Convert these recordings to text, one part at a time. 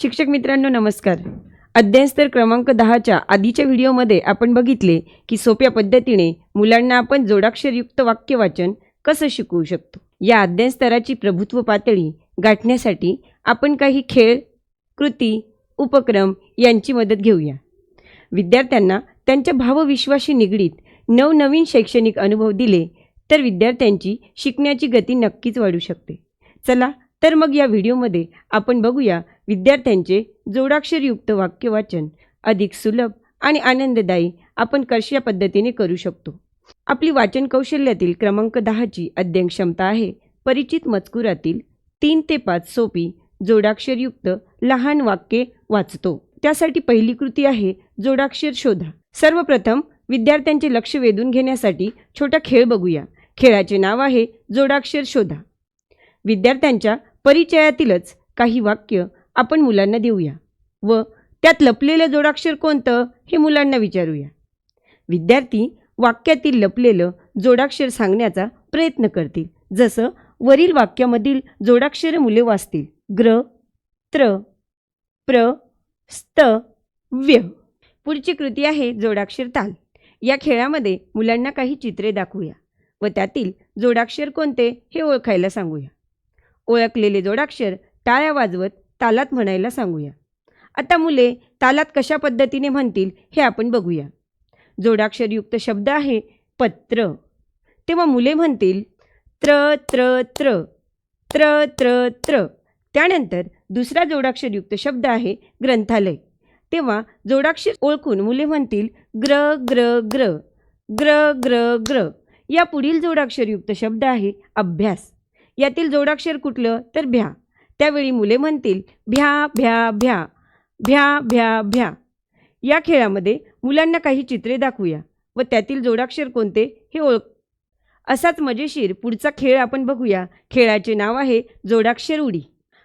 शिक्षक मित्रांनो नमस्कार. अध्ययनस्तर क्रमांक दहाच्या आधीच्या व्हिडिओमध्ये आपण बघितले की सोप्या पद्धतीने मुलांना आपण जोडाक्षरयुक्त वाक्य वाचन कसं शिकवू शकतो? या अध्ययनस्तराची प्रभुत्व पातळी गाठण्यासाठी आपण काही खेळ कृती उपक्रम यांची मदत घेऊया. विद्यार्थ्यांना त्यांच्या भावविश्वाशी निगडीत नवनवीन शैक्षणिक अनुभव दिले तर विद्यार्थ्यांची शिकण्याची गती नक्कीच वाढू शकते. चला तर मग या व्हिडिओमध्ये आपण बघूया विद्यार्थ्यांचे जोडाक्षरयुक्त वाक्य वाचन अधिक सुलभ आणि आनंददायी आपण कशा पद्धतीने करू शकतो. आपली वाचन कौशल्यातील क्रमांक दहाची अध्ययन क्षमता आहे. परिचित मजकुरातील तीन ते पाच सोपी जोडाक्षरयुक्त लहान वाक्ये वाचतो. त्यासाठी पहिली कृती आहे जोडाक्षर शोधा. सर्वप्रथम विद्यार्थ्यांचे लक्ष वेधून घेण्यासाठी छोटा खेळ बघूया. खेळाचे नाव आहे जोडाक्षर शोधा. विद्यार्थ्यांच्या परिचयातीलच काही वाक्य आपण मुलांना देऊया. व त्यात लपलेलं जोडाक्षर कोणतं हे मुलांना विचारूया. विद्यार्थी वाक्यातील लपलेलं जोडाक्षर सांगण्याचा प्रयत्न करतील. जसं वरील वाक्यामधील जोडाक्षर मुले वाचतील. ग्र त्र प्र स्त व्य. पुढची कृती आहे जोडाक्षर ताल. या खेळामध्ये मुलांना काही चित्रे दाखवूया व त्यातील जोडाक्षर कोणते हे ओळखायला सांगूया. ओळखलेले जोडाक्षर टाळ्या वाजवत तालात म्हणायला सांगूया. आता मुले तालात कशा पद्धतीने म्हणतील हे आपण बघूया. जोडाक्षरयुक्त शब्द आहे पत्र. तेव्हा मुले म्हणतील त्र त्र त्र. त्र त्र त्र. त्यानंतर दुसरा जोडाक्षरयुक्त शब्द आहे ग्रंथालय. तेव्हा जोडाक्षर ओळखून मुले म्हणतील ग्र ग्र ग्र. ग्र ग्र ग्र. या पुढील जोडाक्षरयुक्त शब्द आहे अभ्यास. यातील जोडाक्षर कुठलं? तर भ्या. त्यावेळी मुले म्हणतील भ्या भ्या भ्या भ्या भ्या भ्या. या खेळामध्ये मुलांना काही चित्रे दाखवूया व त्यातील जोडाक्षर कोणते हे ओळख. असाच मजेशीर पुढचा खेळ आपण बघूया. खेळाचे नाव आहे जोडाक्षर उडी.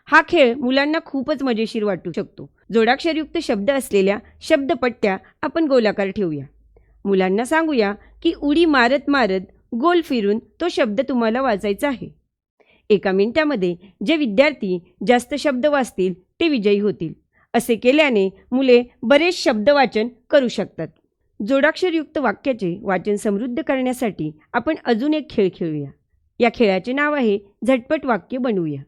हा खेळ मुलांना खूपच मजेशीर वाटू शकतो. जोडाक्षरयुक्त शब्द असलेल्या शब्दपट्ट्या आपण गोलाकार ठेवूया. मुलांना सांगूया की उडी मारत मारत गोल फिरून तो शब्द तुम्हाला वाचायचा आहे. एका मिनिटामध्ये जे विद्यार्थी जास्त शब्द वाचतील ते विजयी होतील. असे केल्याने मुले बरेच शब्द वाचन करू शकतात. जोडाक्षरयुक्त वाक्याचे वाचन समृद्ध करण्यासाठी आपण अजून एक खेळ खेळूया. या खेळाचे नाव आहे झटपट वाक्य बनवूया.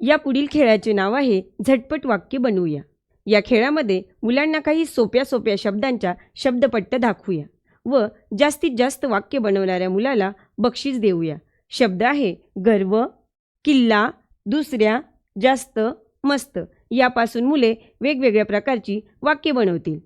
या पुढील खेळाचे नाव आहे झटपट वाक्य बनवूया. या खेळामध्ये मुलांना काही सोप्या सोप्या शब्दांच्या शब्दपट्ट दाखवूया व जास्तीत जास्त वाक्य बनवणाऱ्या मुलाला बक्षीस देऊया. शब्द आहे गर्व किल्ला दुसऱ्या जास्त मस्त यापासून मुले वेगवेगळ्या प्रकारची वाक्य बनवतील.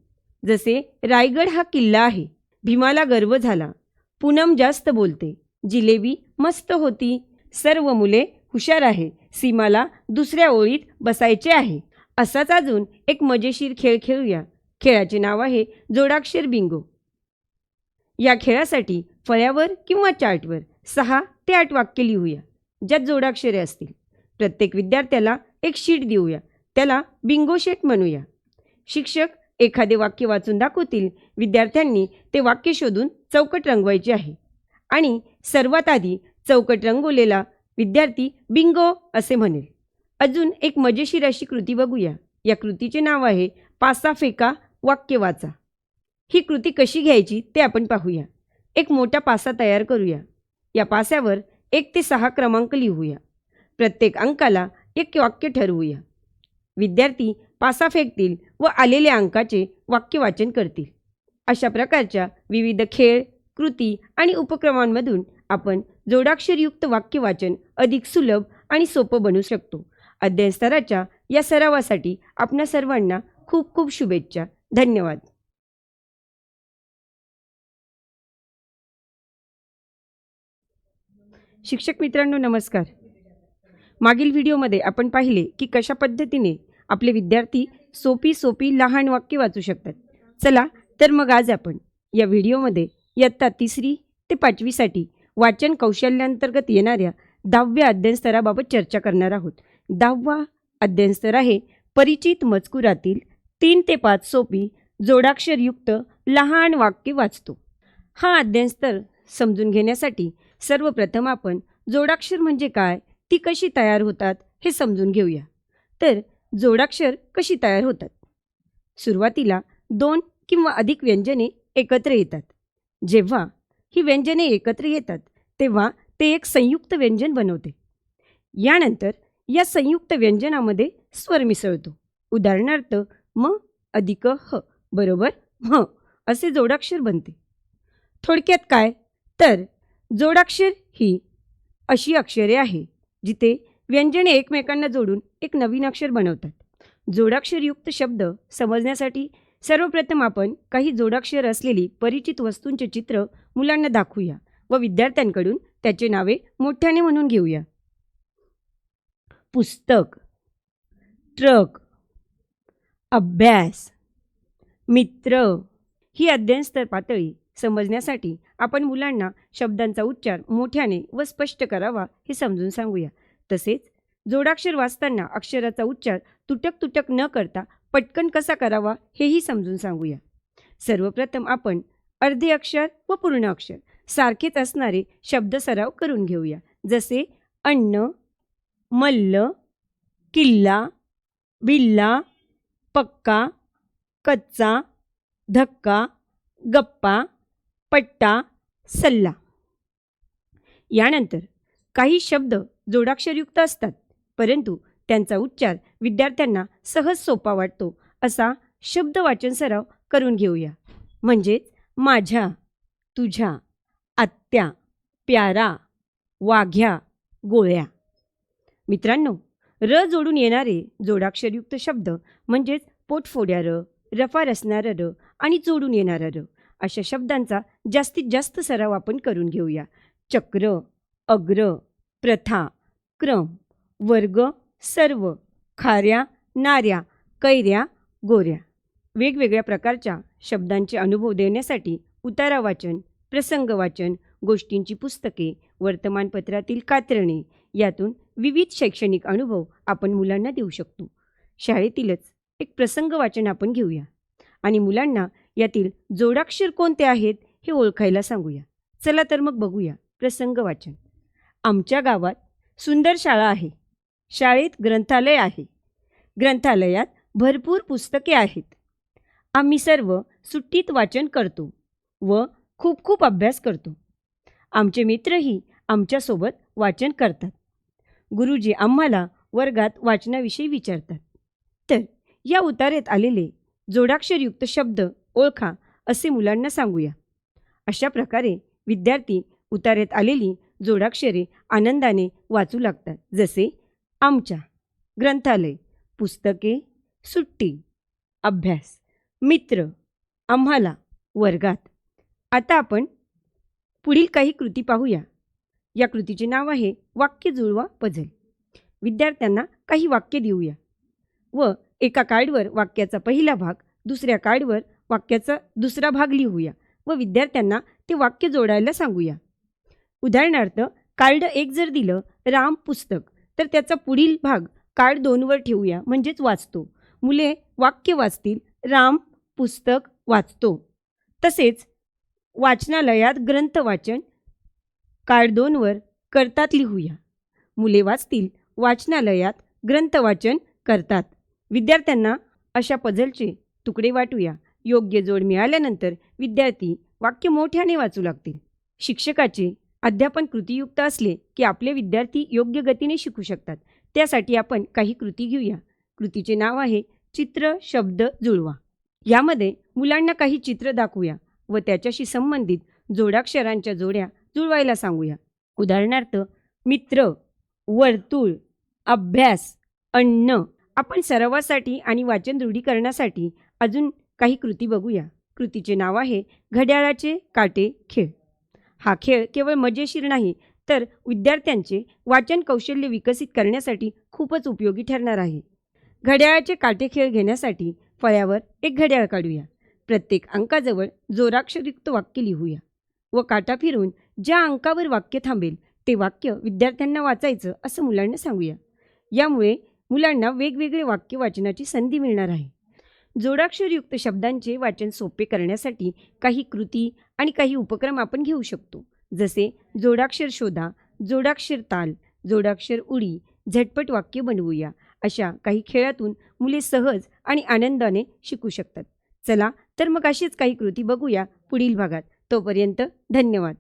जसे रायगड हा किल्ला आहे. भीमाला गर्व झाला. पूनम जास्त बोलते. जिलेबी मस्त होती. सर्व मुले हुशार आहे. सीमाला दुसऱ्या ओळीत बसायचे आहे. असाच अजून एक मजेशीर खेळ खेळूया. खेळाचे नाव आहे जोडाक्षर बिंगो. या खेळासाठी फळ्यावर किंवा चार्टवर सहा ते आठ वाक्य लिहूया. ज्यात जोडाक्षरे असतील. प्रत्येक विद्यार्थ्याला एक शीट देऊया. त्याला बिंगो शेट म्हणूया. शिक्षक एखादे वाक्य वाचून दाखवतील. विद्यार्थ्यांनी ते वाक्य शोधून चौकट रंगवायचे आहे. आणि सर्वात आधी चौकट रंगवलेला विद्यार्थी बिंगो असे म्हणेल. अजून एक मजेशीर अशी कृती बघूया. या कृतीचे नाव आहे पासा फेका वाक्य वाचा. ही कृती कशी घ्यायची ते आपण पाहूया. एक मोठा पासा तयार करूया. या पास्यावर एक ते सहा क्रमांक लिहूया. प्रत्येक अंकाला एक वाक्य ठरवूया. विद्यार्थी पासा फेकतील व आलेल्या अंकाचे वाक्य वाचन करतील. अशा प्रकारच्या विविध खेळ कृती आणि उपक्रमांमधून आपण जोडाक्षरयुक्त वाक्य वाचन अधिक सुलभ आणि सोपं बनू शकतो. अध्ययन स्तराच्या या सरावासाठी आपणा सर्वांना खूप खूप शुभेच्छा. धन्यवाद. शिक्षक मित्रांनो नमस्कार. मागील व्हिडिओमध्ये आपण पाहिले की कशा पद्धतीने आपले विद्यार्थी सोपी सोपी लहान वाक्य वाचू शकतात. चला तर मग आज आपण या व्हिडिओमध्ये इयत्ता तिसरी ते पाचवीसाठी वाचन कौशल्यांतर्गत येणाऱ्या दहाव्या अध्ययन स्तराबाबत चर्चा करणार आहोत. दहावा अध्ययन स्तर आहे परिचित मजकुरातील तीन ते पाच सोपी जोडाक्षरयुक्त लहान वाक्य वाचतो. हा अध्ययन स्तर समजून घेण्यासाठी सर्वप्रथम आपण जोडाक्षर म्हणजे काय? ती कशी तयार होतात? हे समजून घेऊया. तर जोडाक्षर कशी तयार होतात? सुरुवातीला दोन किंवा अधिक व्यंजने एकत्र येतात. जेव्हा ही व्यंजने एकत्र येतात तेव्हा ते एक संयुक्त व्यंजन बनवते. यानंतर या संयुक्त व्यंजनामध्ये स्वर मिसळतो. उदाहरणार्थ म अधिक ह बरोबर? म असे जोडाक्षर बनते. थोडक्यात काय? तर जोडाक्षर ही अशी अक्षरे आहे जिथे व्यंजने एकमेकांना जोडून एक नवीन अक्षर बनवतात. जोडाक्षरयुक्त शब्द समजण्यासाठी सर्वप्रथम आपण काही जोडाक्षर असलेली परिचित वस्तूंचे चित्र मुलांना दाखवूया व विद्यार्थ्यांकडून त्याचे नावे मोठ्याने म्हणून घेऊया. पुस्तक ट्रक अभ्यास मित्र ही अध्ययनस्तर पातळी समजण्यासाठी आपण मुलांना शब्दांचा उच्चार मोठ्याने व स्पष्ट करावा हे समजून सांगूया. तसेच जोडाक्षर वाचताना अक्षराचा उच्चार तुटक तुटक न करता पटकन कसा करावा हेही समजून सांगूया. सर्वप्रथम आपण अर्धे अक्षर व पूर्ण अक्षर सारखेच असणारे शब्द सराव करून घेऊया. जसे अन्न मल्ल किल्ला बिल्ला पक्का कच्चा धक्का गप्पा पट्टा सल्ला. यानंतर काही शब्द जोडाक्षरयुक्त असतात परंतु त्यांचा उच्चार विद्यार्थ्यांना सहज सोपा वाटतो असा शब्द वाचन सराव करून घेऊया. म्हणजेच माझ्या तुझ्या आत्या प्यारा वाघ्या गोळ्या. मित्रांनो र जोडून येणारे जोडाक्षरयुक्त शब्द म्हणजेच पोटफोड्या र रफा रसणारं र आणि जोडून येणारं र. अशा शब्दांचा जास्तीत जास्त सराव आपण करून घेऊया. चक्र अग्र प्रथा क्रम वर्ग सर्व खाऱ्या नाऱ्या कैऱ्या गोऱ्या. वेगवेगळ्या प्रकारच्या शब्दांचे अनुभव देण्यासाठी उतारा वाचन प्रसंग वाचन गोष्टींची पुस्तके वर्तमानपत्रातील कात्रणे यातून विविध शैक्षणिक अनुभव आपण मुलांना देऊ शकतो. शाळेतीलच एक प्रसंग वाचन आपण घेऊया. आणि मुलांना यातील जोडाक्षर कोणते आहेत हे ओळखायला सांगूया. चला तर मग बघूया. प्रसंग वाचन. आमच्या गावात सुंदर शाळा आहे. शाळेत ग्रंथालय आहे. ग्रंथालयात भरपूर पुस्तके आहेत. आम्ही सर्व सुट्टीत वाचन करतो व खूप खूप अभ्यास करतो. आमचे मित्रही आमच्यासोबत वाचन करतात. गुरुजी आम्हाला वर्गात वाचनाविषयी विचारतात. तर या उतारेत आलेले जोडाक्षरयुक्त शब्द ओळखा असे मुलांना सांगूया. अशा प्रकारे विद्यार्थी उतार्यात आलेली जोडाक्षरे आनंदाने वाचू लागतात. जसे आमच्या ग्रंथालय पुस्तके सुट्टी अभ्यास मित्र आम्हाला वर्गात. आता आपण पुढील काही कृती पाहूया. या कृतीचे नाव आहे वाक्य जुळवा पझल. विद्यार्थ्यांना काही वाक्य देऊया. व एका कार्डवर वाक्याचा पहिला भाग दुसऱ्या कार्डवर वाक्याचा दुसरा भाग लिहूया व विद्यार्थ्यांना ते वाक्य जोडायला सांगूया. उदाहरणार्थ कार्ड एक जर दिलं राम पुस्तक तर त्याचा पुढील भाग कार्ड दोनवर ठेवूया म्हणजेच वाचतो. मुले वाक्य वाचतील राम पुस्तक वाचतो. तसेच वाचनालयात ग्रंथ वाचन कार्ड दोनवर करतात लिहूया. मुले वाचतील वाचनालयात ग्रंथ वाचन करतात. विद्यार्थ्यांना अशा पझलचे तुकडे वाटूया. योग्य जोड मिळाल्यानंतर विद्यार्थी वाक्य मोठ्याने वाचू लागतील. शिक्षकाचे अध्यापन कृतीयुक्त असले की आपले विद्यार्थी योग्य गतीने शिकू शकतात. त्यासाठी आपण काही कृती घेऊया. कृतीचे नाव आहे चित्र शब्द जुळवा. यामध्ये मुलांना काही चित्र दाखवूया व त्याच्याशी संबंधित जोडाक्षरांच्या जोड्या जुळवायला सांगूया. उदाहरणार्थ मित्र वर्तुळ अभ्यास अन्न. आपण सरावासाठी आणि वाचन दृढीकरणासाठी अजून काही कृती बघूया. कृतीचे नाव आहे घड्याळाचे काटे खेळ. हा खेळ केवळ मजेशीर नाही तर विद्यार्थ्यांचे वाचन कौशल्य विकसित करण्यासाठी खूपच उपयोगी ठरणार आहे. घड्याळाचे काटे खेळ घेण्यासाठी फळ्यावर एक घड्याळ काढूया. प्रत्येक अंकाजवळ जोराक्षरयुक्त वाक्य लिहूया. व काटा फिरून ज्या अंकावर वाक्य थांबेल ते वाक्य विद्यार्थ्यांना वाचायचं असं मुलांना सांगूया. यामुळे मुलांना वेगवेगळे वाक्य वाचनाची संधी मिळणार आहे. जोडाक्षरयुक्त शब्दांचे वाचन सोपे करण्यासाठी काही कृती आणि काही उपक्रम आपण घेऊ शकतो. जसे जोडाक्षर शोधा जोडाक्षर ताल जोडाक्षर उडी झटपट वाक्य बनवूया अशा काही खेळातून मुले सहज आणि आनंदाने शिकू शकतात. चला तर मग अशीच काही कृती बघूया पुढील भागात. तोपर्यंत धन्यवाद.